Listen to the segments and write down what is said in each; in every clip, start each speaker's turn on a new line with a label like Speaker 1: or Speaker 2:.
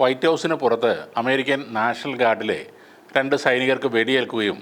Speaker 1: White ഹൗസിന് പുറത്ത് American national ഗാർഡിലെ രണ്ട് സൈനികർക്ക് വെടിയേൽക്കുകയും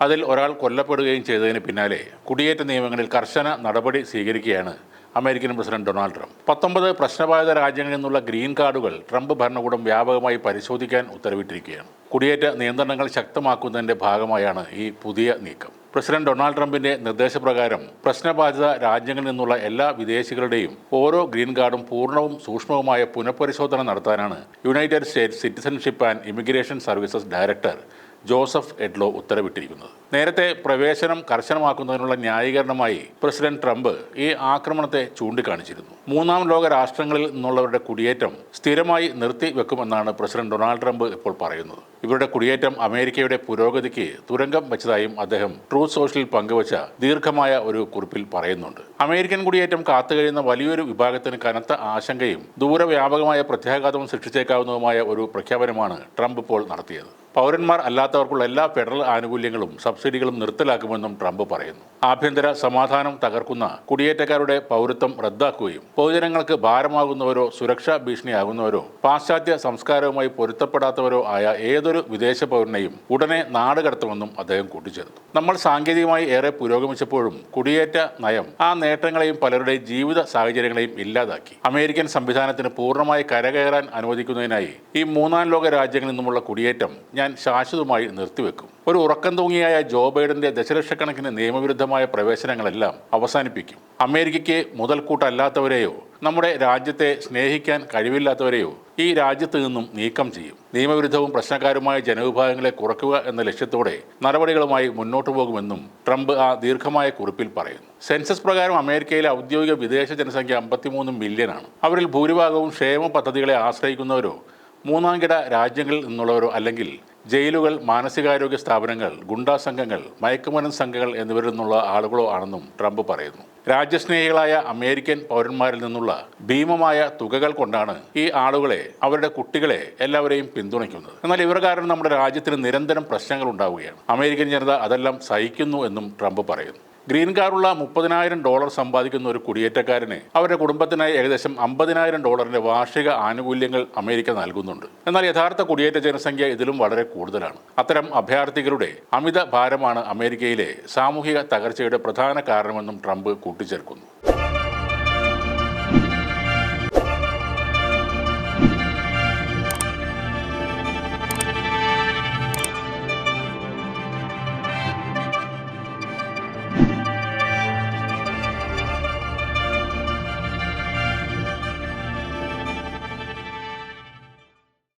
Speaker 1: അതിൽ ഒരാൾ കൊല്ലപ്പെടുകയും ചെയ്തതിന് പിന്നാലെ കുടിയേറ്റ നിയമങ്ങളിൽ കർശന നടപടി സ്വീകരിക്കുകയാണ് അമേരിക്കൻ പ്രസിഡന്റ് ഡൊണാൾഡ് ട്രംപ്. പത്തൊമ്പത് പ്രശ്നബാധിത രാജ്യങ്ങളിൽ നിന്നുള്ള ഗ്രീൻ കാർഡുകൾ ട്രംപ് ഭരണകൂടം വ്യാപകമായി പരിശോധിക്കാൻ ഉത്തരവിട്ടിരിക്കുകയാണ്. കുടിയേറ്റ നിയന്ത്രണങ്ങൾ ശക്തമാക്കുന്നതിന്റെ ഭാഗമായാണ് ഈ പുതിയ നീക്കം. പ്രസിഡന്റ് ഡൊണാൾഡ് ട്രംപിന്റെ നിർദ്ദേശപ്രകാരം പ്രശ്നബാധിത രാജ്യങ്ങളിൽ നിന്നുള്ള എല്ലാ വിദേശികളുടെയും ഓരോ ഗ്രീൻ കാർഡും പൂർണവും സൂക്ഷ്മവുമായ പുനഃപരിശോധന നടത്താനാണ് United States citizenship and immigration services director Joseph Edlow ഉത്തരവിട്ടിരിക്കുന്നത്. നേരത്തെ പ്രവേശനം കർശനമാക്കുന്നതിനുള്ള ന്യായീകരണമായി പ്രസിഡന്റ് ട്രംപ് ഈ ആക്രമണത്തെ ചൂണ്ടിക്കാണിച്ചിരുന്നു. മൂന്നാം ലോക രാഷ്ട്രങ്ങളിൽ നിന്നുള്ളവരുടെ കുടിയേറ്റം സ്ഥിരമായി നിർത്തി വെക്കുമെന്നാണ് പ്രസിഡന്റ് ഡൊണാൾഡ് ട്രംപ് ഇപ്പോൾ പറയുന്നത്. ഇവരുടെ കുടിയേറ്റം അമേരിക്കയുടെ പുരോഗതിക്ക് തുരങ്കം വെച്ചതായും അദ്ദേഹം ട്രൂത്ത് സോഷ്യലിൽ പങ്കുവച്ച ദീർഘമായ ഒരു കുറിപ്പിൽ പറയുന്നുണ്ട്. അമേരിക്കൻ കുടിയേറ്റം കാത്തുകഴിയുന്ന വലിയൊരു വിഭാഗത്തിന് കനത്ത ആശങ്കയും ദൂരവ്യാപകമായ പ്രത്യാഘാതവും സൃഷ്ടിച്ചേക്കാവുന്നതുമായ ഒരു പ്രഖ്യാപനമാണ് ട്രംപ് ഇപ്പോൾ നടത്തിയത്. പൗരന്മാർ അല്ലാത്തവർക്കുള്ള എല്ലാ ഫെഡറൽ ആനുകൂല്യങ്ങളും സബ്സിഡികളും നിർത്തലാക്കുമെന്നും ട്രംപ് പറയുന്നു. ആഭ്യന്തര സമാധാനം തകർക്കുന്ന കുടിയേറ്റക്കാരുടെ പൗരത്വം റദ്ദാക്കുകയും പൊതുജനങ്ങൾക്ക് ഭാരമാകുന്നവരോ സുരക്ഷാ ഭീഷണിയാകുന്നവരോ പാശ്ചാത്യ സംസ്കാരവുമായി പൊരുത്തപ്പെടാത്തവരോ ആയ ഏതൊരു വിദേശ പൗരനെയും ഉടനെ നാട് കടത്തുമെന്നും അദ്ദേഹം കൂട്ടിച്ചേർത്തു. നമ്മൾ സാങ്കേതികമായി ഏറെ പുരോഗമിച്ചപ്പോഴും കുടിയേറ്റ നയം ആ നേട്ടങ്ങളെയും പലരുടെയും ജീവിത സാഹചര്യങ്ങളെയും ഇല്ലാതാക്കി. അമേരിക്കൻ സംവിധാനത്തിന് പൂർണമായി കരകയറാൻ അനുവദിക്കുന്നതിനായി ഈ മൂന്നാം ലോക രാജ്യങ്ങളിൽ നിന്നുമുള്ള കുടിയേറ്റം ഞാൻ ശാശ്വതമായി നിർത്തിവെക്കും. ഒരു ഉറക്കം തൂങ്ങിയായ ജോ ബൈഡന്റെ ദശലക്ഷക്കണക്കിന് നിയമവിരുദ്ധമായ പ്രവേശനങ്ങളെല്ലാം അവസാനിപ്പിക്കും. അമേരിക്കയ്ക്ക് മുതൽക്കൂട്ടല്ലാത്തവരെയോ നമ്മുടെ രാജ്യത്തെ സ്നേഹിക്കാൻ കഴിവില്ലാത്തവരെയോ ഈ രാജ്യത്ത് നിന്നും നീക്കം ചെയ്യും. നിയമവിരുദ്ധവും പ്രശ്നക്കാരുമായ ജനവിഭാഗങ്ങളെ കുറയ്ക്കുക എന്ന ലക്ഷ്യത്തോടെ നടപടികളുമായി മുന്നോട്ടു പോകുമെന്നും ട്രംപ് ആ ദീർഘമായ കുറിപ്പിൽ പറയുന്നു. സെൻസസ് പ്രകാരം അമേരിക്കയിലെ ഔദ്യോഗിക വിദേശ ജനസംഖ്യ അമ്പത്തിമൂന്ന് മില്യനാണ്. അവരിൽ ഭൂരിഭാഗവും ക്ഷേമ പദ്ധതികളെ ആശ്രയിക്കുന്നവരോ മൂന്നാംകിട രാജ്യങ്ങളിൽ നിന്നുള്ളവരോ അല്ലെങ്കിൽ ജയിലുകൾ മാനസികാരോഗ്യ സ്ഥാപനങ്ങൾ ഗുണ്ടാ സംഘങ്ങൾ മയക്കുമരുന്ന് സംഘങ്ങൾ എന്നിവരിൽ നിന്നുള്ള ആളുകളോ ആണെന്നും ട്രംപ് പറയുന്നു. രാജ്യസ്നേഹികളായ അമേരിക്കൻ പൗരന്മാരിൽ നിന്നുള്ള ഭീമമായ തുകകൾ കൊണ്ടാണ് ഈ ആളുകളെ അവരുടെ കുട്ടികളെ എല്ലാവരെയും പിന്തുണയ്ക്കുന്നത്. എന്നാൽ ഇവർ കാരണം നമ്മുടെ രാജ്യത്തിന് നിരന്തരം പ്രശ്നങ്ങൾ ഉണ്ടാവുകയാണ്. അമേരിക്കൻ ജനത അതെല്ലാം സഹിക്കുന്നു എന്നും ട്രംപ് പറയുന്നു. ഗ്രീൻ കാർഡുള്ള മുപ്പതിനായിരം ഡോളർ സമ്പാദിക്കുന്ന ഒരു കുടിയേറ്റക്കാരന് അവരുടെ കുടുംബത്തിനായി ഏകദേശം അമ്പതിനായിരം ഡോളറിന്റെ വാർഷിക ആനുകൂല്യങ്ങൾ അമേരിക്ക നൽകുന്നുണ്ട്. എന്നാൽ യഥാർത്ഥ കുടിയേറ്റ ജനസംഖ്യ ഇതിലും വളരെ കൂടുതലാണ്. അത്തരം അഭയാർത്ഥികളുടെ അമിത ഭാരമാണ് അമേരിക്കയിലെ സാമൂഹിക തകർച്ചയുടെ പ്രധാന കാരണമെന്നും ട്രംപ് കൂട്ടിച്ചേർക്കുന്നു.